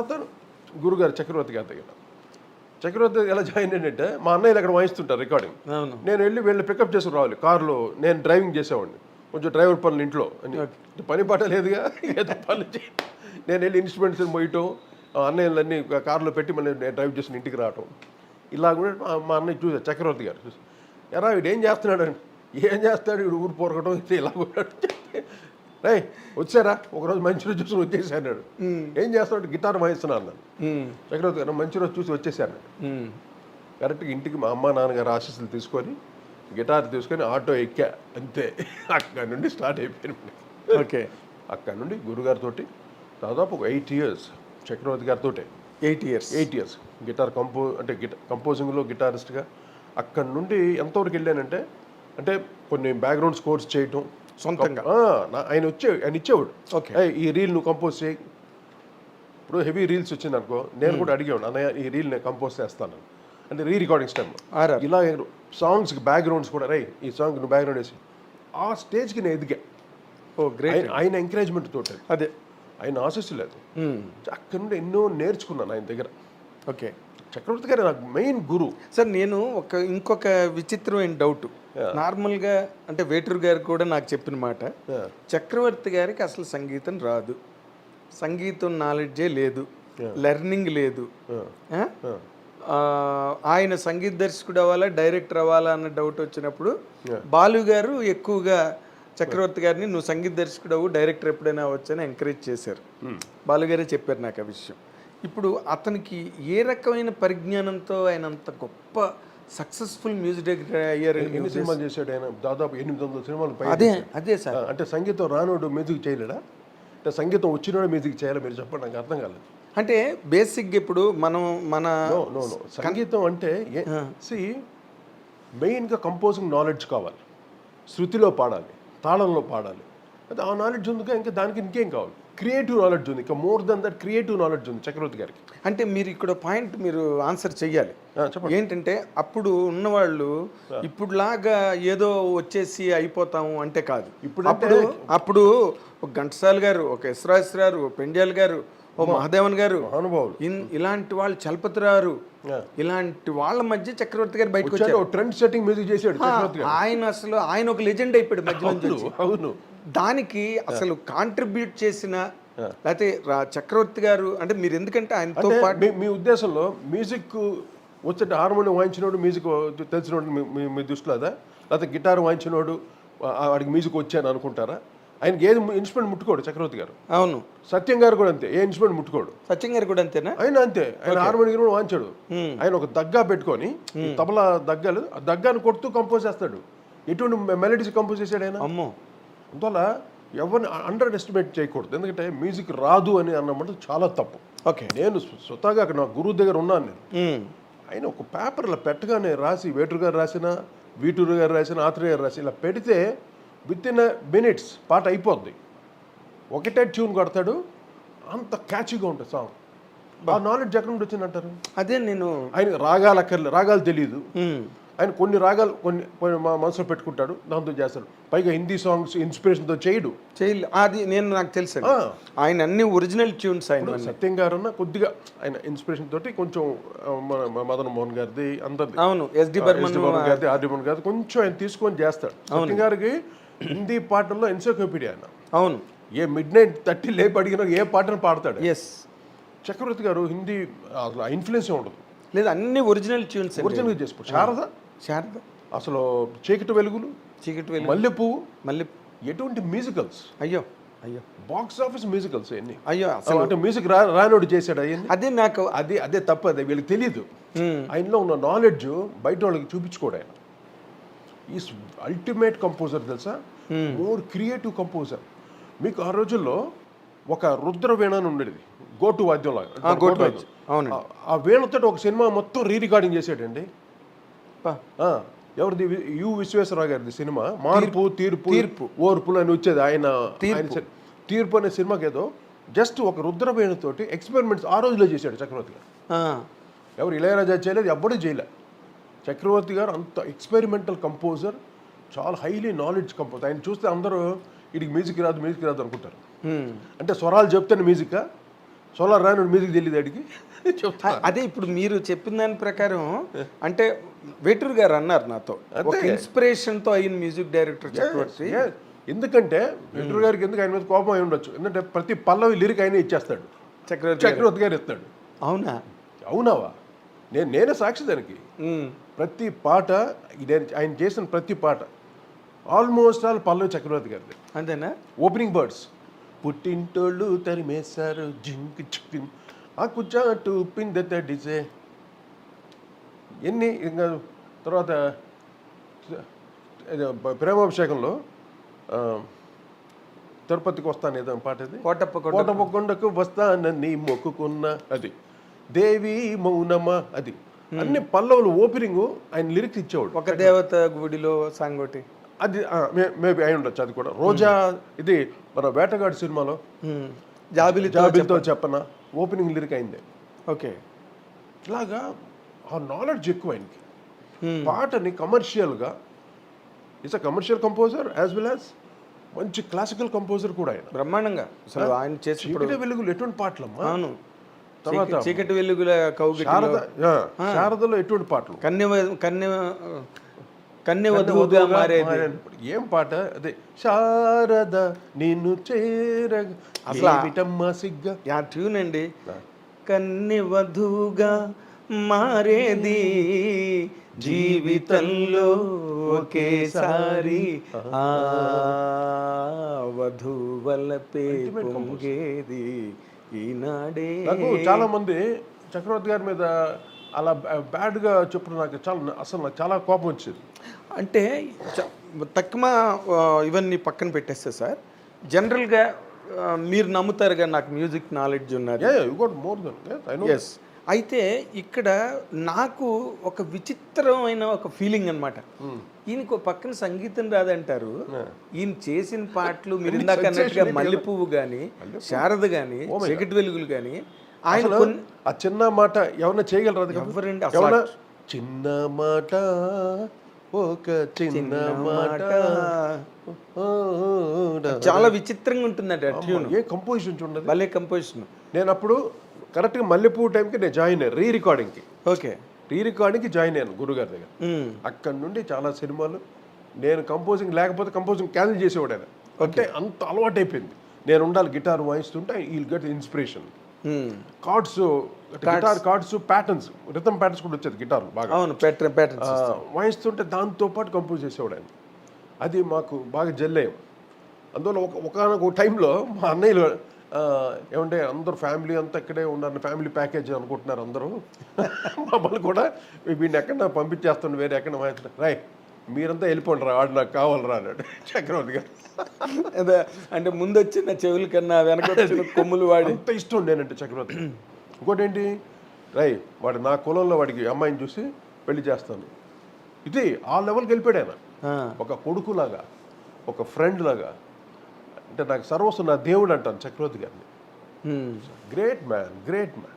తర్వాత గురుగారు చక్రవర్తి గారి దగ్గర. చక్రవర్తి ఎలా జాయిన్ అయ్యంటే మా అన్నయ్యలు అక్కడ వాయిస్తుంటారు రికార్డింగ్. నేను వెళ్ళి వీళ్ళని పికప్ చేసి రావాలి. కారులో నేను డ్రైవింగ్ చేసేవాడిని. కొంచెం డ్రైవర్ పనులు ఇంట్లో అని. పని పాట లేదుగా. ఏదో పనులు చేయ నేను వెళ్ళి ఇన్స్ట్రుమెంట్స్ పోయటం అన్నయ్యలన్నీ కారులో పెట్టి మళ్ళీ నేను డ్రైవ్ చేసిన ఇంటికి రావటం. ఇలా కూడా మా- అన్నయ్య చూసా చక్రవర్తి గారు చూసి ఎరా వీడు ఏం చేస్తున్నాడు? ఏం చేస్తాడు? వీడు ఊరు పోరకటం ఇది ఇలా కూడా రే వచ్చారా? ఒకరోజు మంచి రోజు చూసి వచ్చేసాడు ఏం చేస్తున్నాడు గిటార్ అన్నాను ఉమ్, చక్రవర్తి గారు మంచి రోజు చూసి వచ్చేసాను ఉమ్. కరెక్ట్గా ఇంటికి మా అమ్మ నాన్నగారు ఆశీస్సులు తీసుకొని గిటార్ తీసుకొని ఆటో ఎక్కా. అంతే. అక్కడ నుండి స్టార్ట్ అయిపోయింది. ఓకే. అక్కడ నుండి గురుగారితో దాదాపు ఒక ఎయిట్ ఇయర్స్ చక్రవర్తి గారితో eight years. Eight years. Guitar compo అంటే గిటార్ కంపోజింగ్లో గిటారిస్ట్గా అక్కడ నుండి ఎంతవరకు వెళ్ళానంటే అంటే కొన్ని బ్యాక్గ్రౌండ్ స్కోర్స్ చేయటం సొంతంగా. ఆయన వచ్చే ఆయన ఇచ్చేవాడు. "ఏయ్, ఈ రీల్ నువ్వు కంపోజ్ చేయి. ఇప్పుడు హెవీ రీల్స్ వచ్చింది అనుకో నేను కూడా అడిగేవాడు అన్నయ్య ఈ రీల్ నేను కంపోజ్ చేస్తాను. అంటే రీ రికార్డింగ్స్ టైం ఇలా సాంగ్స్కి బ్యాక్గ్రౌండ్స్ కూడా రై ఈ సాంగ్ నువ్వు బ్యాక్గ్రౌండ్ వేసి. ఆ స్టేజ్కి నేను ఎదిగా. ఓ గ్రేట్ ఆయన- ఎంకరేజ్మెంట్ తోటి. అదే. ఆయన ఆశిస్సులేదు ఉమ్, అక్కడ నుండి ఎన్నో నేర్చుకున్నాను ఆయన దగ్గర. ఓకే. చక్రవర్తి గారు నాకు మెయిన్ గురు సార్ నేను ఒక ఇంకొక విచిత్రమైన డౌట్ నార్మల్గా అంటే వేటూరు గారు కూడా నాకు చెప్పిన మాట. చక్రవర్తి గారికి అసలు సంగీతం రాదు. సంగీతం నాలెడ్జే లేదు. లెర్నింగ్ లేదు. ఆయన సంగీత దర్శకుడు అవ్వాలా డైరెక్టర్ అవ్వాలా అన్న డౌట్ వచ్చినప్పుడు బాలు గారు ఎక్కువగా చక్రవర్తి గారిని నువ్వు సంగీత దర్శకుడు అవ్వు డైరెక్టర్ ఎప్పుడైనా అవ్వచ్చని ఎంకరేజ్ చేశారు. బాలు గారే చెప్పారు నాకు ఆ విషయం. ఇప్పుడు అతనికి ఏ రకమైన పరిజ్ఞానంతో ఆయన అంత గొప్ప సక్సెస్ఫుల్ మ్యూజిక్ డైరెక్టర్ ఎన్ని సినిమాలు చేశాడు ఆయన? దాదాపు ఎనిమిది వందల సినిమాలు పై అదే అదే సార్. అంటే సంగీతం రానోడు మ్యూజిక్ చేయలేడా? అంటే సంగీతం వచ్చినోడు మ్యూజిక్ చేయాలి మీరు చెప్పండి నాకు అర్థం కాలేదు. అంటే బేసిక్గా ఇప్పుడు మనం మన సంగీతం అంటే సి మెయిన్గా కంపోజింగ్ నాలెడ్జ్ కావాలి. శృతిలో పాడాలి తాళంలో పాడాలి. అది ఆ నాలెడ్జ్ ఉందిగా ఇంకా దానికి ఇంకేం కావాలి? క్రియేటివ్ నాలెడ్జ్ ఉంది. ఇంకా more than that creative knowledge ఉంది చక్రవర్తి గారికి. అంటే మీరు ఇక్కడ పాయింట్ మీరు ఆన్సర్ చెప్పండి. ఏంటంటే అప్పుడు ఉన్నవాళ్ళు ఇప్పుడులాగా ఏదో వచ్చేసి అయిపోతాము అంటే కాదు. ఇప్పుడు అప్పుడు అప్పుడు ఒక ఘంటసాల గారు ఒక ఇస్రాస్ గారు ఒక పెండ్యాల్ గారు ఓ మహాదేవన్ గారు ఇన్ ఇలాంటి వాళ్ళు చలపతిరారు. ఇలాంటి వాళ్ళ మధ్య చక్రవర్తి గారు బయటకు వచ్చారు ట్రెండ్ సెట్టింగ్ మ్యూజిక్ చేశాడు ఆయన అసలు ఆయన ఒక లెజెండ్ అయిపోయాడు మధ్యలో అవును. దానికి అసలు కాంట్రిబ్యూట్ చేసిన లేకపోతే చక్రవర్తి గారు అంటే మీరు ఎందుకంటే ఆయనతో పాటు మీ ఉద్దేశంలో మ్యూజిక్ వచ్చే హార్మోనియం వాయించినోడు మ్యూజిక్ తెలిసినోడు మీ- మీ మీ దృష్టిలో అదా? లేకపోతే గిటార్ వాయించినోడు వాడికి మ్యూజిక్ వచ్చాను అనుకుంటారా? ఆయనకి ఏది ఇన్స్ట్రుమెంట్ ముట్టుకోడు చక్రవర్తి గారు. అవును. సత్యం గారు కూడా అంతే ఏ ఇన్స్ట్రుమెంట్ ముట్టుకోడు. సత్యం గారు కూడా అంతేనా? ఆయన అంతే ఆయన హార్మోనియం కూడా వాయించాడు. ఆయన ఒక దగ్గా పెట్టుకొని తబలా దగ్గలు ఆ దగ్గాను కొడుతూ కంపోజ్ చేస్తాడు. ఎటువంటి మెలడీస్ కంపోజ్ చేశాడు ఆయన? అమ్మో. అందువల్ల ఎవరిని అండర్ ఎస్టిమేట్ చేయకూడదు. ఎందుకంటే మ్యూజిక్ రాదు అని అన్నమాట చాలా తప్పు. ఓకే నేను స్వ- స్వతహాగా అక్కడ నా గురువు దగ్గర ఉన్నాను నేను. ఆయన ఒక పేపర్లో పెట్టగానే రాసి వేటూరు గారు రాసిన వీటూరు గారు రాసిన ఆత్రేయ గారు రాసి ఇలా పెడితే విత్ ఇన్ మినిట్స్ పాట అయిపోద్ది. ఒకటే ట్యూన్ కొడతాడు అంత క్యాచీగా ఉంటుంది సాంగ్ ఆ నాలెడ్జ్ ఎక్కడ నుండి వచ్చిందంటారు? అదే నేను ఆయన రాగాలు అక్కర్లే రాగాలు తెలియదు మ్మ్. ఆయన కొన్ని రాగాలు కొన్ని కొన్ని మా మనసులో పెట్టుకుంటాడు దాంతో చేస్తాడు. పైగా హిందీ సాంగ్స్ ఇన్స్పిరేషన్తో చేయడు. చేయలే. అది నేను నాకు తెలుసు. ఆయన అన్ని ఒరిజినల్ ట్యూన్స్ ఆయన సత్యం గారు కొద్దిగా ఆయన ఇన్స్పిరేషన్ తోటి కొంచెం మన మదన్ మోహన్ గారిది అందరిది. అవును ఎస్డి బర్మన్ గారిది ఆర్డి బర్మన్ గారిది కొంచెం ఆయన తీసుకొని చేస్తాడు. సత్యం గారికి హిందీ పాటల్లో ఎన్సైక్లోపీడియా ఆయన. అవును. ఏ మిడ్ నైట్ థర్టీ లేపు అడిగినా ఏ పాటను పాడతాడు. ఎస్. చక్రవర్తి గారు హిందీ అసలు ఇన్ఫ్లుయెన్స్ ఉండదు. లేదు అన్ని ఒరిజినల్ ట్యూన్స్ ఒరిజినల్గా చేసుకో శారద శారద. అసలు చీకటి వెలుగులు చీకటి వెళ్ళి మల్లె పువ్వు మళ్ళీ ఎటువంటి మ్యూజికల్స్ అయ్యో అయ్యో. బాక్స్ ఆఫీస్ మ్యూజికల్స్ అన్ని అయ్యో అసలు అంటే మ్యూజిక్ రా రానోడు చేశాడు అవన్నీ అదే నాకు అదే అదే తప్పు అదే వీళ్ళకి తెలియదు. ఆయనలో ఉన్న నాలెడ్జ్ బయట వాళ్ళకి చూపించుకోడు ఆయన. ఈ అల్టిమేట్ కంపోజర్ తెలుసా? మోర్ క్రియేటివ్ కంపోజర్ మీకు ఆ రోజుల్లో ఒక రుద్ర వీణ అని ఉండేది. గోటు వాద్యం. లాగా. ఆ- వీణతో ఒక సినిమా మొత్తం రీ రికార్డింగ్ చేసాడండి ఎవరిది? యు విశ్వేశ్వరరావు గారిది సినిమా? మార్పు తీర్పు తీర్పు. ఓర్పులు అని వచ్చేది ఆయన తీర్పు. అనే సినిమాకి ఏదో జస్ట్ ఒక రుద్ర వీణతోటి ఎక్స్పెరిమెంట్స్ ఆ రోజులో చేశాడు చక్రవర్తి గారు ఎవరు ఇళయరాజా చేయలేదు ఎవ్వడూ చేయలే. చక్రవర్తి గారు అంత ఎక్స్పెరిమెంటల్ కంపోజర్ చాలా హైలీ నాలెడ్జ్ కంపోజ్ ఆయన చూస్తే అందరూ వీడికి మ్యూజిక్ రాదు మ్యూజిక్ రాదు అనుకుంటారు. అంటే స్వరాలు చెప్తేనే మ్యూజిక్? సోలార్ రాని మ్యూజిక్ తెలియదు అడిగి అదే ఇప్పుడు మీరు చెప్పిన దాని ప్రకారం అంటే వేటూరు గారు అన్నారు నాతో. ఒక ఇన్స్పిరేషన్తో అయిన మ్యూజిక్ డైరెక్టర్ చక్రవర్తి. ఎందుకంటే వెంట్రు గారికి ఎందుకు ఆయన మీద కోపం అయి ఉండొచ్చు? ఎందుకంటే ప్రతి పల్లవి లిరిక్ ఆయన ఇచ్చేస్తాడు. చక్రవర్తి. చక్రవర్తి గారు ఇస్తాడు. అవునా? అవునావా? నేను నేనే సాక్షి దానికి. ప్రతి పాట నేను ఆయన చేసిన ప్రతి పాట ఆల్మోస్ట్ ఆల్ పల్లవి చక్రవర్తి గారిది. అంతేనా? ఓపెనింగ్ బర్డ్స్ పుట్టింటోళ్ళు తరిమేశారు జింక్ చిక్కిన్ ఆ కుచాటు పిందె డిసే ఎన్ని ఇంకా తర్వాత ప్రేమాభిషేకంలో తిరుపతికి వస్తాను ఏదో పాట ఇది? కోటప్ప కోట కోటప్ప కొండకు వస్తానని మొక్కుకున్న అది. దేవి మౌనమా అది. అన్ని పల్లవులు ఓపెనింగ్ ఆయన లిరిక్స్ ఇచ్చేవాడు. ఒక దేవత గుడిలో సాంగ్ ఒకటి అది మేబీ అయి ఉండొచ్చు అది కూడా. రోజా ఇది మన వేటగాడు సినిమాలో. జాబిలి జాబిల్తో చెప్పన? ఓపెనింగ్ లిరిక్ అయింది. ఓకే. ఇలాగా ఆ నాలెడ్జ్ ఎక్కువ ఆయనకి. పాటని కమర్షియల్గా it's a commercial composer as well as మంచి క్లాసికల్ కంపోజర్ కూడా ఆయన. బ్రహ్మాండంగా. అసలు ఆయన చేసి వెలుగులు ఎటువంటి పాటలమ్మా? అవును. తర్వాత చీక- చీకటి వెలుగుల కౌగిటి శారద శారదలో ఎటువంటి పాటలు? కన్నె వ- కన్నె వధువుగా మారేది. ఏం పాట? అదే శారద నిన్ను చేరగ అసలు? సిగ్గ? ఆ ట్యూన్ అండి. కన్నె వధువుగా మారేది జీవితంలో ఒకేసారి. వధువలపే పొంగేది ఈనాడే. చాలా మంది చక్రవర్తి గారి మీద అలా బ్యాడ్గా చెప్పడం నాకు చాలా అసలు నాకు చాలా కోపం వచ్చింది. అంటే తక్కువ ఇవన్నీ పక్కన పెట్టేస్తే సార్ జనరల్గా మీరు నమ్ముతారుగా నాకు మ్యూజిక్ నాలెడ్జ్ ఉన్నది. గోట్ మోర్ దెన్ ఎస్ అయితే ఇక్కడ నాకు ఒక విచిత్రమైన ఒక ఫీలింగ్ అనమాట ఈయనకు ఒక పక్కన సంగీతం రాదంటారు. ఈయన చేసిన పాటలు మీరు ఇందాక అన్నట్టుగా మల్లె పువ్వు కానీ శారద కానీ చీకటి వెలుగులు కానీ ఆయన ఆ చిన్న మాట ఎవరన్నా చేయగలరు? ఎవరండి? ఎవరన్నా చిన్న మాట ఒక చిన్న మాట. చాలా విచిత్రంగా ఉంటుందంట ట్యూన్. ఏ కంపోజిషన్ చూడండి. భలే కంపోజిషన్ నేను అప్పుడు కరెక్ట్గా మల్లెపూ టైంకి నేను జాయిన్ అయ్యాను రీ రికార్డింగ్కి ఓకే. రీ రికార్డింగ్కి జాయిన్ అయ్యాను గురుగారి దగ్గర. అక్కడి నుండి చాలా సినిమాలు. నేను కంపోజింగ్ లేకపోతే కంపోజింగ్ క్యాన్సిల్ చేసేవాడు ఆయన అంటే అంత అలవాటు అయిపోయింది నేను ఉండాలి గిటార్ వాయిస్తుంటే ఈ get inspiration chords guitar chords patterns rhythm patterns కూడా వచ్చేది గిటార్ బాగా. అవును ప్యాటర్న్ ప్యాటర్న్ ఆ, వాయిస్తుంటే దాంతో పాటు కంపోజ్ చేసేవాడు ఆయన. అది మాకు బాగా జల్లేయం అందువల్ల ఒక ఒకనొక టైంలో మా అన్నయ్యలు ఏమంటే అందరూ ఫ్యామిలీ అంతా ఇక్కడే ఉన్నారు ఫ్యామిలీ ప్యాకేజ్ అనుకుంటున్నారు అందరూ. మమ్మల్ని కూడా వీడిని ఎక్కడ పంపించేస్తుండే వేరే ఎక్కడ రాయ్ మీరంతా వెళ్ళిపోండి రా వాడు నాకు కావాలరా అన్నాడు చక్రవర్తి గారు. అదే అంటే ముందు వచ్చిన చెవుల కన్నా వెనక వచ్చిన కొమ్ములు వాడి అంత ఇష్టం నేనంటే చక్రవర్తి ఇంకోటి ఏంటి రై వాడు నా కులంలో వాడికి అమ్మాయిని చూసి పెళ్ళి చేస్తాను. ఇది ఆ లెవెల్కి వెళ్ళిపోయాడు ఆయన. ఒక కొడుకులాగా ఒక ఫ్రెండ్ లాగా అంటే నాకు సర్వస్వం నా దేవుడు అంటాను చక్రవర్తి గారిని. Great man great man